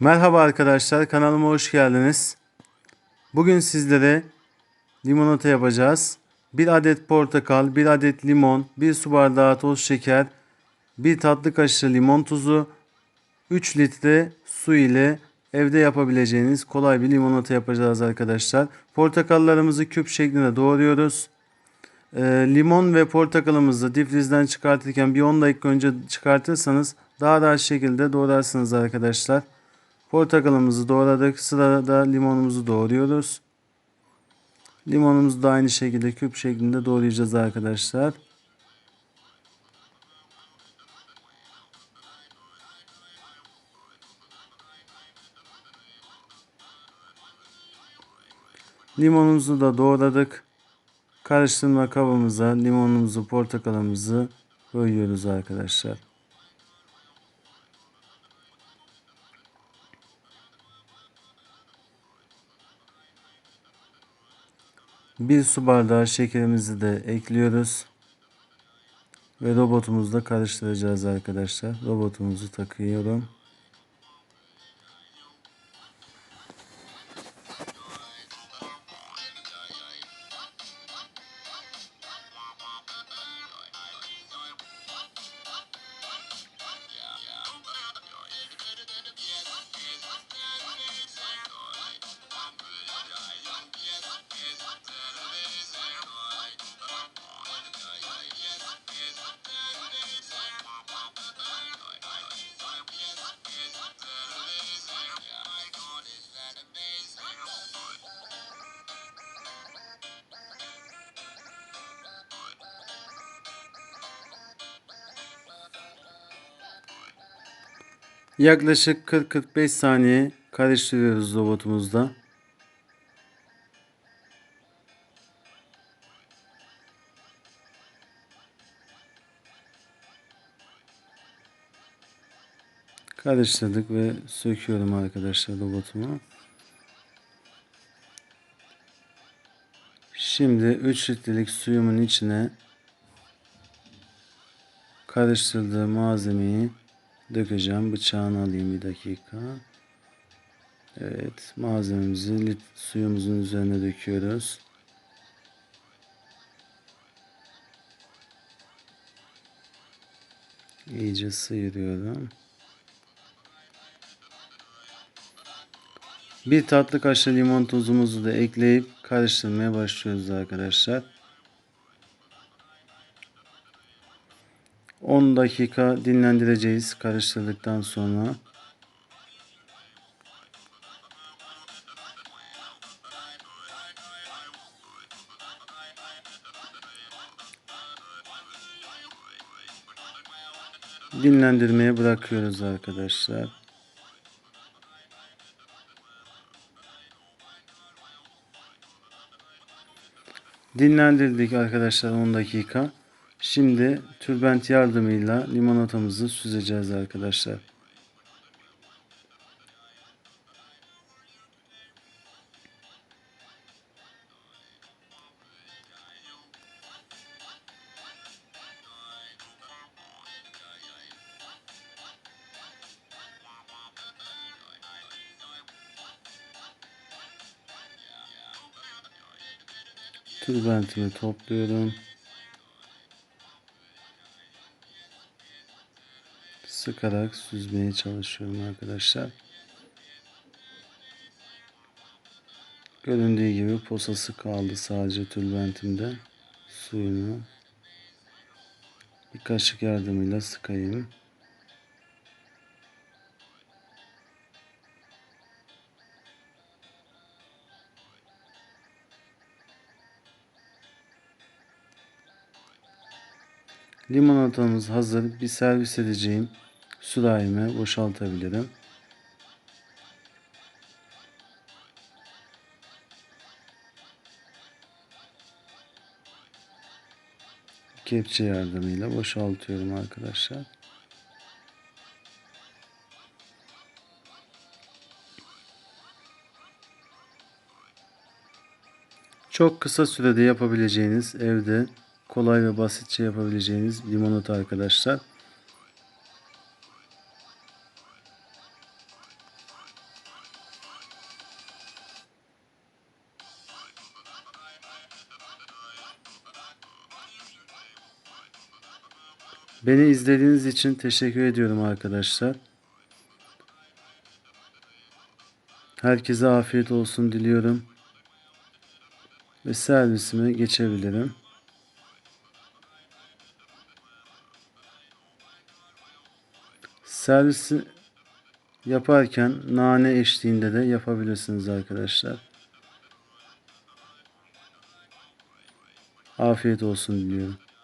Merhaba arkadaşlar, kanalıma hoş geldiniz. Bugün sizlere limonata yapacağız. 1 adet portakal, 1 adet limon, 1 su bardağı toz şeker, 1 tatlı kaşığı limon tuzu, 3 litre su ile evde yapabileceğiniz kolay bir limonata yapacağız arkadaşlar. Portakallarımızı küp şeklinde doğruyoruz. Ee, limon ve portakalımızı difrizden çıkartırken bir 10 dakika önce çıkartırsanız daha rahat şekilde doğrarsınız arkadaşlar. Portakalımızı doğradık. Sırada limonumuzu doğruyoruz. Limonumuzu da aynı şekilde küp şeklinde doğrayacağız arkadaşlar. Limonumuzu da doğradık. Karıştırma kabımıza limonumuzu, portakalımızı koyuyoruz arkadaşlar. Bir su bardağı şekerimizi de ekliyoruz. Ve robotumuzla karıştıracağız arkadaşlar. Robotumuzu takıyorum. Yaklaşık 40-45 saniye karıştırıyoruz robotumuzda. Karıştırdık ve söküyorum arkadaşlar robotumu. Şimdi 3 litrelik suyumun içine karıştırdığım malzemeyi dökeceğim. Bıçağını alayım bir dakika. Evet malzememizi suyumuzun üzerine döküyoruz. İyice sıyırıyorum. Bir tatlı kaşığı limon tuzumuzu da ekleyip karıştırmaya başlıyoruz arkadaşlar. 10 dakika dinlendireceğiz karıştırdıktan sonra. Dinlendirmeye bırakıyoruz arkadaşlar. Dinlendirdik arkadaşlar 10 dakika. Şimdi tülbent yardımıyla limonatamızı süzeceğiz arkadaşlar. Tülbentimi topluyorum. Sıkarak süzmeye çalışıyorum arkadaşlar. Göründüğü gibi posası kaldı sadece tülbentimde. Suyunu bir kaşık yardımıyla sıkayım. Limonatamız hazır. Bir servis edeceğim sürahime boşaltabilirim. Kepçe yardımıyla boşaltıyorum arkadaşlar. Çok kısa sürede yapabileceğiniz evde kolay ve basitçe yapabileceğiniz limonata arkadaşlar. Beni izlediğiniz için teşekkür ediyorum arkadaşlar. Herkese afiyet olsun diliyorum. Ve servisime geçebilirim. Servisi yaparken nane eşliğinde de yapabilirsiniz arkadaşlar. Afiyet olsun diliyorum.